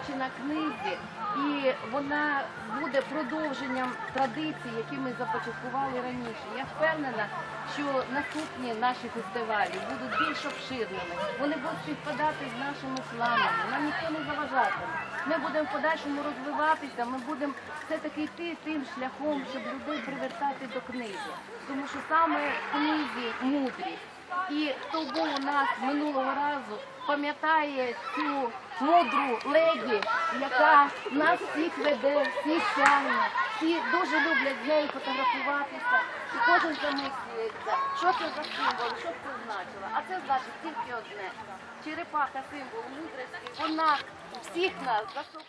присвячена книзі, і вона буде продовженням традицій, які ми започаткували раніше. Я впевнена, що наступні наші фестивалі будуть більш обширними. Вони будуть співпадати з нашими планами. Нам ніхто не заважатиме. Ми будемо в подальшому розвиватися. Ми будемо все таки йти тим шляхом, щоб людей привертати до книги. Тому що саме в книзі мудрість. І хто був у нас минулого разу, пам'ятає цю мудру леді, яка нас всіх веде, всіх тягне. Всі дуже люблять з нею фотографуватися. І кожен замислюється, що це за символ, що це значило. А це значить тільки одне. Черепаха символ мудрості, вона всіх нас за собою.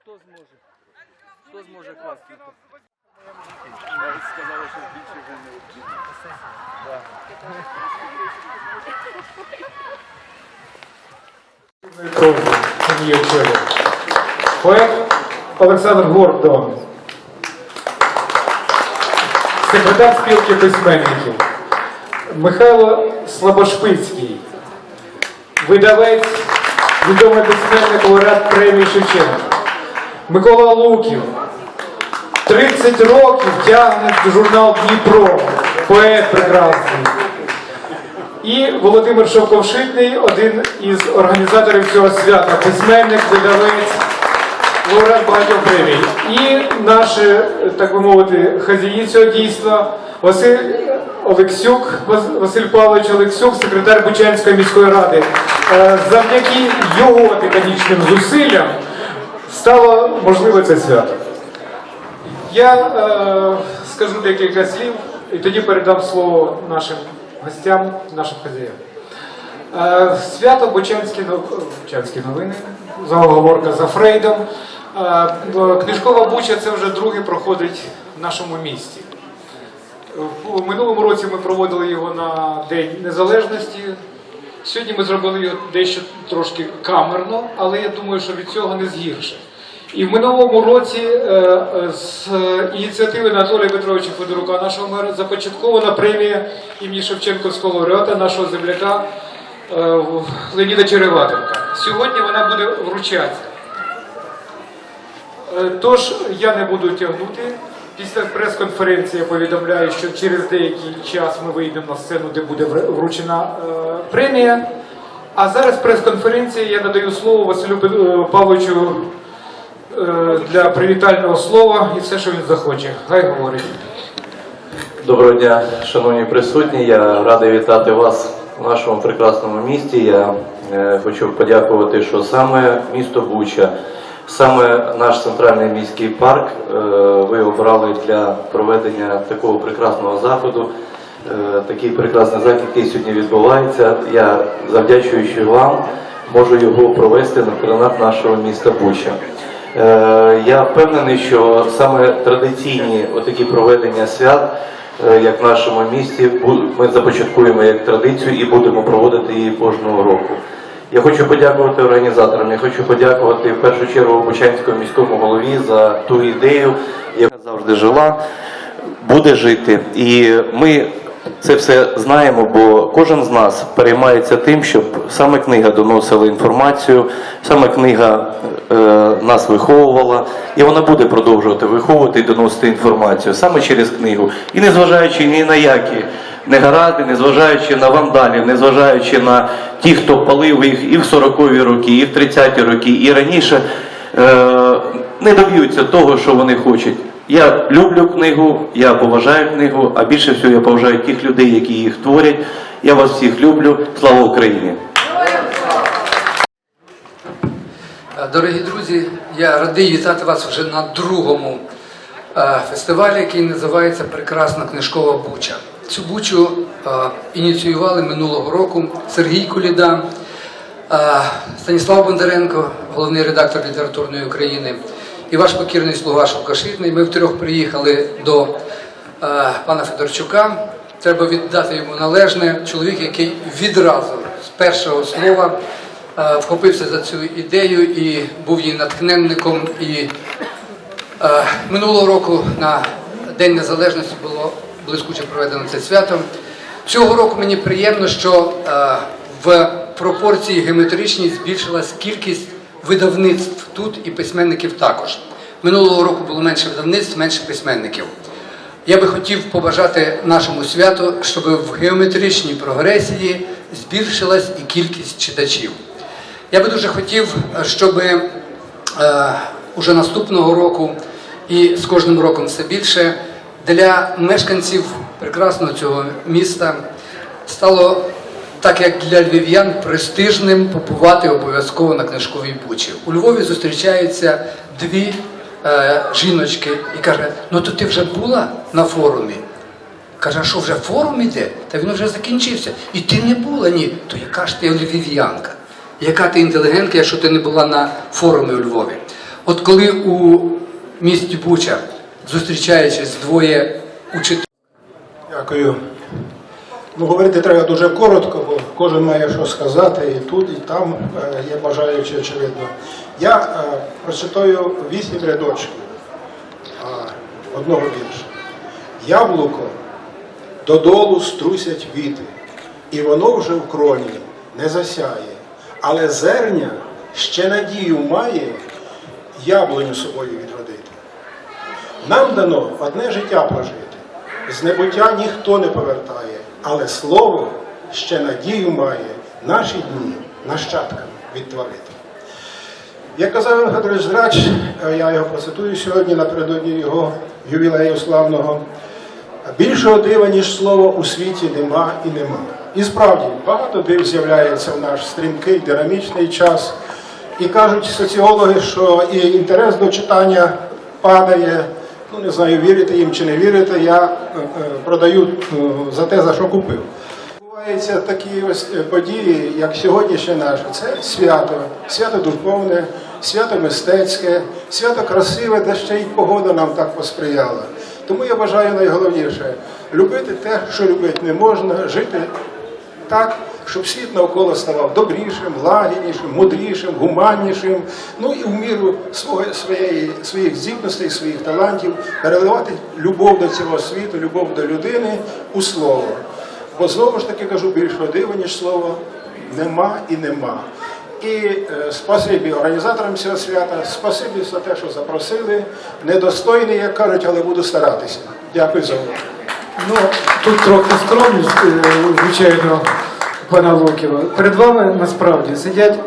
Хто зможе? Хто зможе класти? Навіть сказали, що більше вже не вчити. Поет Олександр Гордон. Секретар спілки письменників. Михайло Слабошпицький. Видавець, відомий письменник лауреат премії Шевченка. Микола Луків. 30 років тягне журнал Дніпро. Поет прекрасний. І Володимир Шовковшитний, один із організаторів цього свята, письменник, видавець, лауреат багатьох премій. І наші, так би мовити, хазяї цього дійства Василь Олексюк, Василь Павлович Олексюк, секретар Бучанської міської ради. Е, Завдяки його титанічним зусиллям стало можливе це свято. Я е, скажу декілька слів і тоді передам слово нашим гостям, нашим хазяям. Е, свято Бучанські, Бучанські новини, заоговорка за Фрейдом. Е, книжкова Буча це вже друге проходить в нашому місті. В минулому році ми проводили його на День Незалежності. Сьогодні ми зробили його дещо трошки камерно, але я думаю, що від цього не згірше. І в минулому році е, е, з ініціативи Анатолія Петровича Федорука, нашого мера, започаткована премія імені Шевченківського лауреата, нашого земляка е, Леоніда Череватенка. Сьогодні вона буде вручатися. Тож я не буду тягнути. Після прес-конференції я повідомляю, що через деякий час ми вийдемо на сцену, де буде вручена премія. А зараз прес-конференція я надаю слово Василю Павловичу для привітального слова і все, що він захоче. Хай говорить. Доброго дня, шановні присутні. Я радий вітати вас в нашому прекрасному місті. Я е, хочу подякувати, що саме місто Буча, саме наш центральний міський парк е, ви обрали для проведення такого прекрасного заходу. Е, такий прекрасний захід, який сьогодні відбувається. Я завдячуючи вам, можу його провести на теренах нашого міста Буча. Е, Я впевнений, що саме традиційні отакі проведення свят, е, як в нашому місті, ми започаткуємо як традицію і будемо проводити її кожного року. Я хочу подякувати організаторам. Я хочу подякувати в першу чергу Бучанському міському голові за ту ідею, яка завжди жила, буде жити. І ми це все знаємо, бо кожен з нас переймається тим, щоб саме книга доносила інформацію, саме книга е, нас виховувала, і вона буде продовжувати виховувати і доносити інформацію саме через книгу. І незважаючи ні на які негаразди, незважаючи на вандалів, незважаючи на ті, хто палив їх і в 40-ві роки, і в 30-ті роки, і раніше, е, не доб'ються того, що вони хочуть. Я люблю книгу, я поважаю книгу, а більше всього я поважаю тих людей, які їх творять. Я вас всіх люблю. Слава Україні! Е, Дорогі друзі, я радий вітати вас вже на другому е, фестивалі, який називається Прекрасна книжкова Буча. Цю бучу е, ініціювали минулого року Сергій Куліда, Станіслав Бондаренко, головний редактор літературної України, і ваш покірний слуга Шовкашитний. Ми втрьох приїхали до е, пана Федорчука. Треба віддати йому належне. Чоловік, який відразу з першого слова е, вхопився за цю ідею і був її натхненником. І е, минулого року на День Незалежності було блискуче проведено це свято. Цього року мені приємно, що е, в пропорції геометричній збільшилась кількість видавництв тут і письменників також. Минулого року було менше видавництв, менше письменників. Я би хотів побажати нашому святу, щоб в геометричній прогресії збільшилась і кількість читачів. Я би дуже хотів, щоб е, уже наступного року і з кожним роком все більше для мешканців прекрасного цього міста стало так як для львів'ян престижним побувати обов'язково на книжковій бучі. У Львові зустрічаються дві е, жіночки і каже: ну то ти вже була на форумі? Каже, а що вже форум іде? Та він вже закінчився. І ти не була, ні. То яка ж ти львів'янка? Яка ти інтелігентка, якщо ти не була на форумі у Львові? От коли у місті Буча, зустрічаючись двоє учителів, Дякую. Ну, говорити треба дуже коротко, бо кожен має що сказати і тут, і там е, є бажаючі, очевидно. Я е, прочитаю вісім рядочків одного вірша. Яблуко додолу струсять віти, і воно вже в кроні не засяє, але зерня ще надію має яблуню собою відродити. Нам дано одне життя прожити. З небуття ніхто не повертає, але слово ще надію має наші дні нащадкам відтворити. Як казав Федорович Зрач, е, я його процитую сьогодні напередодні його ювілею славного. Більшого дива, ніж слово у світі нема і нема. І справді багато див з'являється в наш стрімкий, динамічний час. І кажуть соціологи, що і інтерес до читання падає. Ну не знаю, вірите їм чи не вірите. Я е, е, продаю е, за те, за що купив. Відбуваються такі ось події, як сьогоднішнє наше. Це свято, свято духовне, свято мистецьке, свято красиве, де ще й погода нам так посприяла. Тому я бажаю найголовніше любити те, що любити не можна, жити так, щоб світ навколо ставав добрішим, лагіднішим, мудрішим, гуманнішим, ну і в міру своєї, своїх здібностей, своїх талантів переливати любов до цього світу, любов до людини у слово. Бо знову ж таки кажу, більшого дива, ніж слово, нема і нема. І е, спасибі організаторам цього свята, спасибі за те, що запросили. Недостойний, як кажуть, але буду старатися. Дякую за увагу. Ну, тут трохи скромність, е, звичайно, пана Луківа. Перед вами насправді сидять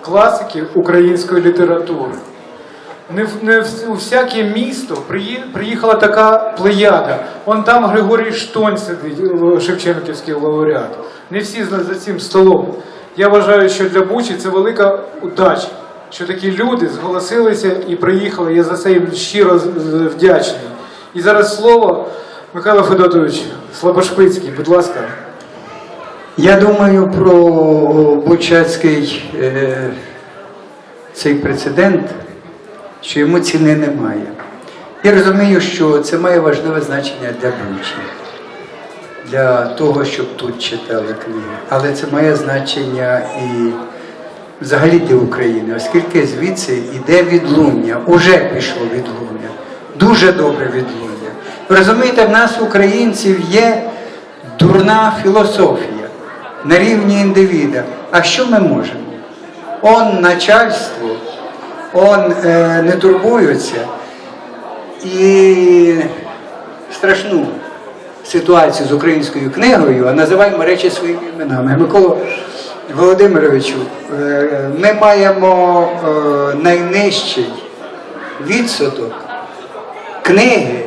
класики української літератури. Не, не у всяке місто приїхала така плеяда. Вон там Григорій Штонь сидить, е, Шевченківський лауреат. Не всі за цим столом. Я вважаю, що для Бучі це велика удача, що такі люди зголосилися і приїхали. Я за це їм щиро вдячний. І зараз слово Михайло Федотович Слабошпицький, будь ласка. Я думаю про Бучацький е, цей прецедент, що йому ціни немає. Я розумію, що це має важливе значення для Бучі, для того, щоб тут читали книги. Але це має значення і взагалі для України, оскільки звідси йде відлуння, уже пішло відлуння, дуже добре відлуння. Ви розумієте, в нас, українців, є дурна філософія на рівні індивіда. А що ми можемо? Он начальство, он е, не турбуються і страшну ситуацію з українською книгою, а називаємо речі своїми іменами. Микола Володимировичу, е, ми маємо е, найнижчий відсоток книги,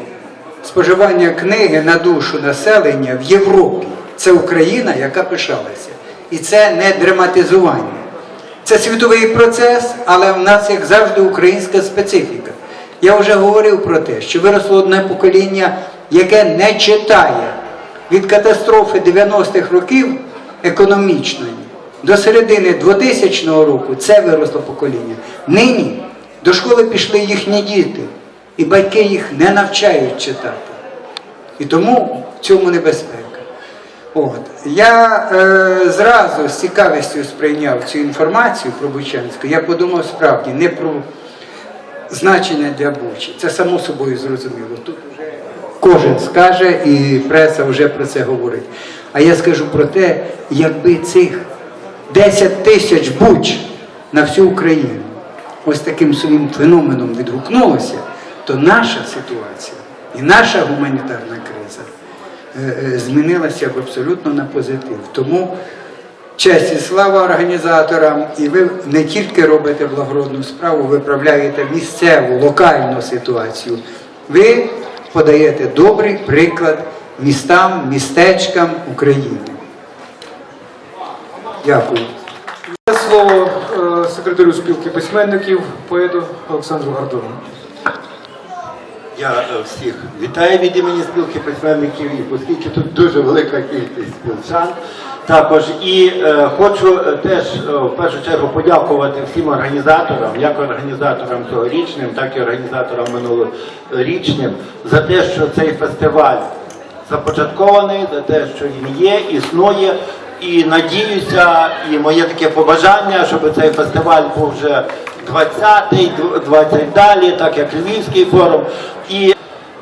споживання книги на душу населення в Європі. Це Україна, яка пишалася. І це не драматизування. Це світовий процес, але в нас, як завжди, українська специфіка. Я вже говорив про те, що виросло одне покоління, яке не читає від катастрофи 90-х років економічної до середини 2000 року це виросло покоління. Нині до школи пішли їхні діти, і батьки їх не навчають читати. І тому в цьому небезпека. От. Я е, зразу з цікавістю сприйняв цю інформацію про Бучанську. Я подумав справді не про значення для Бучі. Це само собою зрозуміло. Тут вже кожен скаже, і преса вже про це говорить. А я скажу про те, якби цих 10 тисяч буч на всю Україну ось таким своїм феноменом відгукнулося, то наша ситуація і наша гуманітарна криза е, е, змінилася б абсолютно на позитив. Тому честь і слава організаторам, і ви не тільки робите благородну справу, виправляєте місцеву, локальну ситуацію. Ви подаєте добрий приклад містам, містечкам України. Дякую. Слово е, секретарю спілки письменників, поету Олександру Гордону. Я е, всіх вітаю від імені спілки письменників, і оскільки тут дуже велика кількість спілчан. Також і е, хочу е, теж е, в першу чергу подякувати всім організаторам, як організаторам цьогорічним, так і організаторам минулорічним, за те, що цей фестиваль започаткований, за те, що він є, існує. І надіюся, і моє таке побажання, щоб цей фестиваль був вже 20-й, 20 далі, так як Львівський форум. І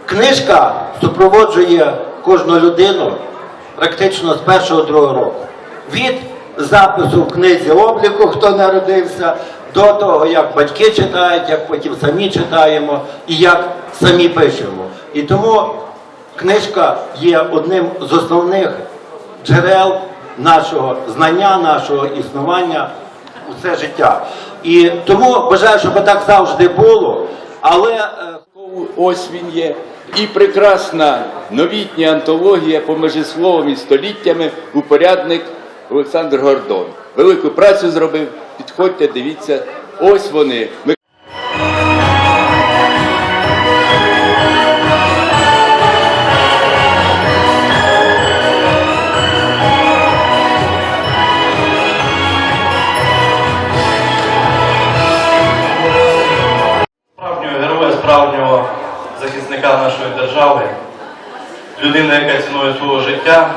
книжка супроводжує кожну людину практично з першого другого року. Від запису в книзі обліку, хто народився, до того, як батьки читають, як потім самі читаємо і як самі пишемо. І тому книжка є одним з основних джерел нашого знання, нашого існування усе життя. І тому бажаю, щоб так завжди було. Але е, Ось він є. І прекрасна новітня антологія поміж словом і століттями упорядник Олександр Гордон. Велику працю зробив. Підходьте, дивіться. Ось вони. Людина, яка цінує свого життя,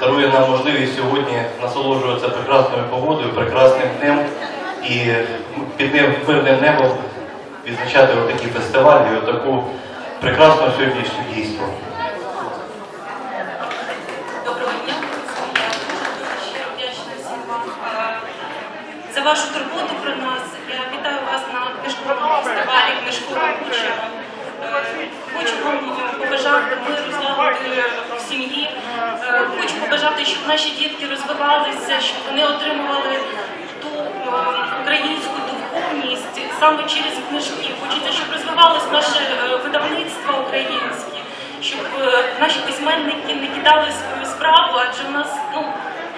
дарує нам можливість сьогодні насолоджуватися прекрасною погодою, прекрасним днем і під ним мирним небом відзначати отакі фестивалі і отаку прекрасну сьогоднішню дійство. Е, вашу турботу про нас. Я вітаю вас на книжковому фестивалі книжкова куча. Е, Хочу вам побажати миру, злагоди в сім'ї. Е, Хочу побажати, щоб наші дітки розвивалися, щоб вони отримували ту е, українську духовність саме через книжки. Хочеться, щоб розвивалось наше е, видавництво українське щоб е, наші письменники не кидали свою справу, адже в нас, ну,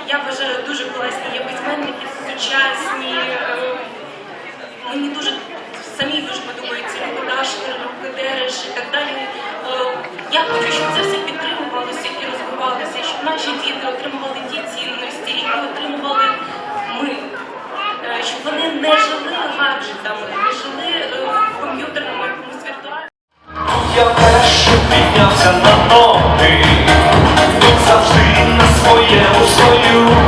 я вважаю, дуже класні є письменники, сучасні. Мені дуже самі дуже подобаються Люба Дашкер, Люба Дереш і так далі. Я хочу, щоб це все підтримувалося і розвивалося, щоб наші діти отримували піднявся на ноги, він завжди на своєму свою.